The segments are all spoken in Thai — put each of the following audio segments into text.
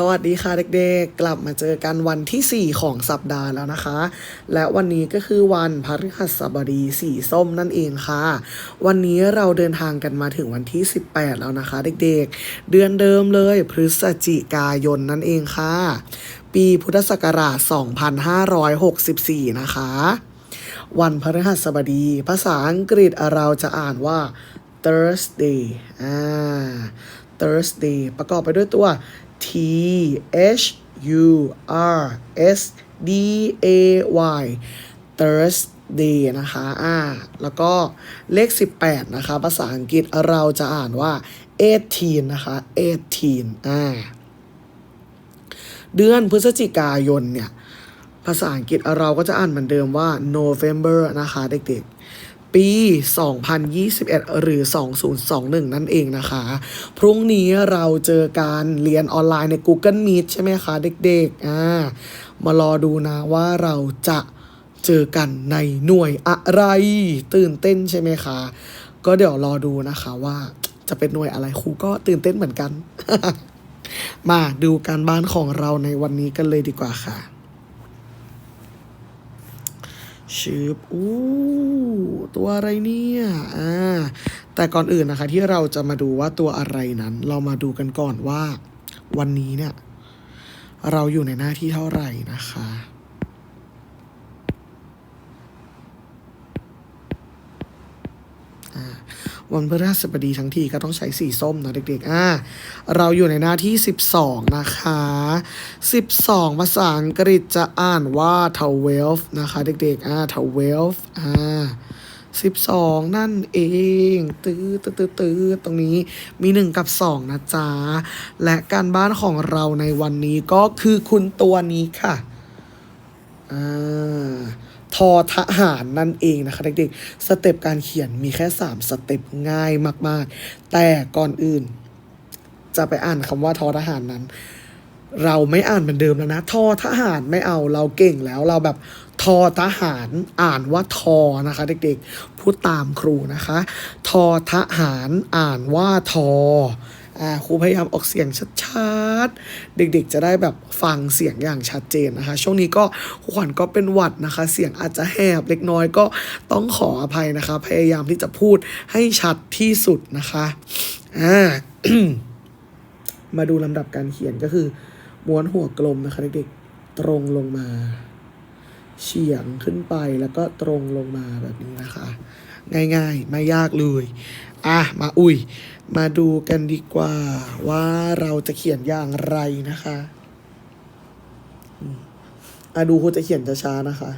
สวัสดีค่ะเด็กๆ กลับมาเจอกันวันที่ 4 ของสัปดาห์แล้วนะคะ และวันนี้ก็คือวันพฤหัสบดีสีส้มนั่นเองค่ะ วันนี้เราเดินทางกันมาถึงวันที่ 18 แล้วนะคะ เด็กๆ เดือนเดิมเลยพฤศจิกายนนั่นเองค่ะ ปีพุทธศักราช 2564 นะคะ วันพฤหัสบดี ภาษาอังกฤษเราจะอ่านว่า Thursday อ่า Thursday ประกอบไปด้วยตัว T H U R S D A Y Thursday นะคะอ่าแล้วก็เลข 18 นะคะ ภาษาอังกฤษเราจะอ่านว่า 18 นะคะ 18 อ่า เดือนพฤศจิกายนเนี่ย ภาษาอังกฤษเราก็จะอ่านเหมือนเดิมว่า November นะคะเด็กๆ ปี 2021 หรือ 2021 นั่นเองนะคะ พรุ่งนี้เราเจอการเรียนออนไลน์ใน Google Meet ใช่ไหมคะเด็กๆอ่ามารอดูนะว่าเราจะเจอกันในหน่วยอะไร ตื่นเต้นใช่ไหมคะ ก็เดี๋ยวรอดูนะคะว่าจะเป็นหน่วยอะไรครูก็ตื่นเต้นเหมือนกัน มาดูการบ้านของเราในวันนี้กันเลยดีกว่าค่ะ ชืบอู้ตัวอะไรเนี่ยอ่าแต่ก่อนอื่นนะคะที่เราจะมาดูว่าตัวอะไรนั้น เรามาดูกันก่อนว่า วันนี้เนี่ย เราอยู่ในหน้าที่เท่าไหร่นะคะ อ่า วันพฤหัสบดีทั้งทีก็ต้องใช้สีส้มนะเด็กๆอ่าเราอยู่ในหน้าที่ 12 นะคะ 12 ภาษาอังกฤษจะอ่านว่า twelve นะคะเด็กๆอ่า twelve อ่า12นั่นเอง ตื้อตื้อตื้อตื้อตรงนี้มี1กับ2นะจ๊ะ และการบ้านของเราในวันนี้ก็คือคุณตัวนี้ค่ะอ่า ทอทหารนั่นเองนะคะเด็กๆ สเต็ปการเขียนมีแค่ 3 สเต็ปง่ายมากๆ แต่ก่อนอื่น จะไปอ่านคำว่าทอทหารนั้น เราไม่อ่านเหมือนเดิมแล้วนะ ทอทหารไม่เอาเราเก่งแล้วเราแบบทอทหารอ่านว่าทอนะคะ เด็กๆ พูดตามครูนะคะ ทอทหารอ่านว่าทอ อ่าครูพยายามออกเสียงชัดๆ เด็กๆจะได้แบบฟังเสียงอย่างชัดเจนนะคะ ช่วงนี้ก็ครูขวัญก็เป็นหวัดนะคะ เสียงอาจจะแหบเล็กน้อยก็ต้องขออภัยนะคะ พยายามที่จะพูดให้ชัดที่สุดนะคะอ่ามาดูลำดับการเขียนก็คือม้วนหัวกลมนะคะเด็กๆตรงลงมาเฉียงขึ้นไปแล้วก็ตรงลงมาแบบนี้นะคะ ง่ายๆ ไม่ยากเลย อะ มาอุ้ย มาดูกันดีกว่าว่าเราจะเขียนอย่างไรนะคะอืมอะดูครูจะเขียนช้าๆนะคะ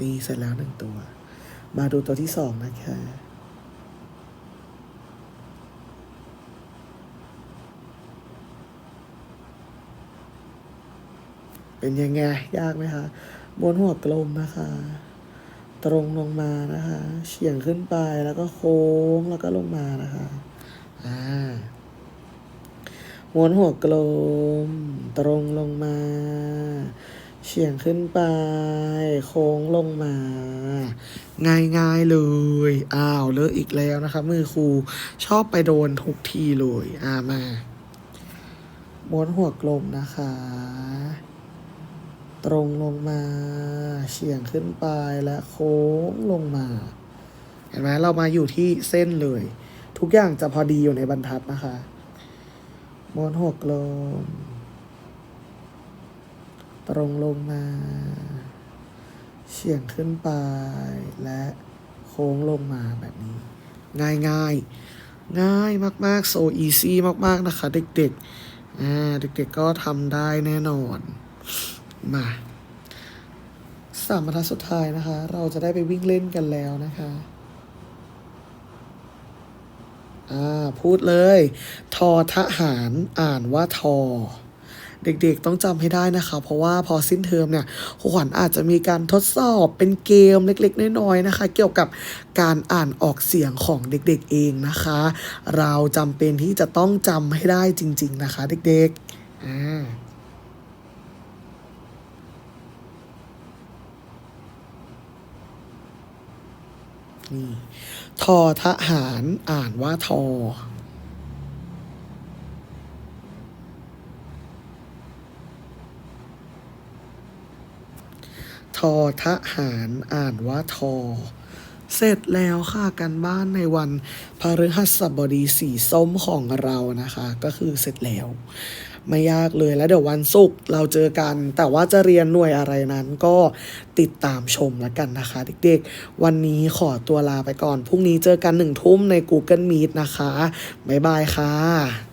นี่เสร็จแล้วหนึ่งตัว มาดูตัวที่สองนะคะ เป็นยังไง ยากไหมคะบนหัวกลมนะคะ ตรงลงมานะคะ เฉียงขึ้นไปแล้วก็โค้งแล้วก็ลงมานะคะอ่าม้วนหัวกลม ตรงลงมา เฉียงขึ้นไป โค้งลงมา ง่ายๆเลย อ้าวเลอะอีกแล้วนะคะ มือครูชอบไปโดนทุกทีเลย อ่ามาม้วนหัวกลมนะคะ ตรงลงมาเฉียงขึ้นไปและโค้งลงมา เห็นไหมเรามาอยู่ที่เส้นเลย ทุกอย่างจะพอดีอยู่ในบรรทัดนะคะม้วนหกลมตรงลงมาเฉียงขึ้นไปและโค้งลงมาแบบนี้ ง่ายง่ายง่ายมากๆ so easy มากๆ นะคะ เด็กๆ อ่า เด็กๆ ก็ทำได้แน่นอน มาสามบรรทัดสุดท้ายนะคะ เราจะได้ไปวิ่งเล่นกันแล้วนะคะ อ่า พูดเลย ทอทหารอ่านว่าทอ เด็กๆต้องจำให้ได้นะคะ เพราะว่าพอสิ้นเทอมเนี่ยครูขวัญอาจจะมีการทดสอบเป็นเกมเล็กๆ น้อยๆนะคะ เกี่ยวกับการอ่านออกเสียงของเด็กๆเองนะคะ เราจำเป็นที่จะต้องจำให้ได้จริง ๆ นะคะ เด็กๆ อ่า นี่ทอทหารอ่านว่าทอทอทหารอ่านว่าทอ เสร็จแล้วค่ะกันบ้านในวันพฤหัสบดีสีส้มของเรานะคะ ก็คือเสร็จแล้ว ไม่ยากเลยแล้วเดี๋ยววันศุกร์เราเจอกัน แต่ว่าจะเรียนหน่วยอะไรนั้นก็ติดตามชมแล้วกันนะคะ เด็กๆ วันนี้ขอตัวลาไปก่อน พรุ่งนี้เจอกันหนึ่งทุ่มใน Google Meet นะคะ บ๊ายบายค่ะ